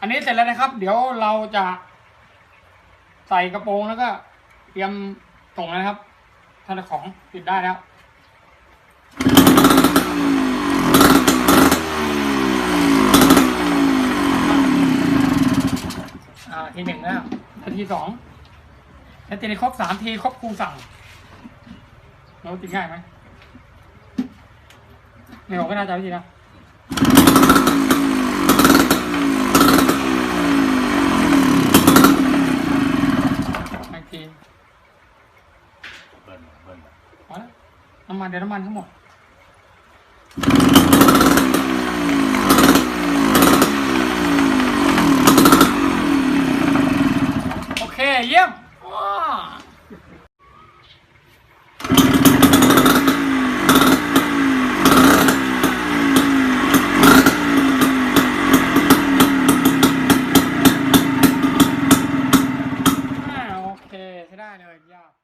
อันนี้เสร็จแล้วนะครับ เดี๋ยวเราจะใส่กระโปรงแล้วก็ เตรียมส่งนะครับท่านของติดได้แล้วทีหนึ่งแล้วแล้วทีสองแล้วทีนี้ครบสามทีครบครูสั่งเราติดง่ายไหมไม่บอกก็น่าจะวิธีนะอีกที เบิ้ลเบิ้ลพอแล้วน้ำมันเดี๋ยวน้ำมันทั้งหมดโอเคเยี่ยมว้าได้เลยยอด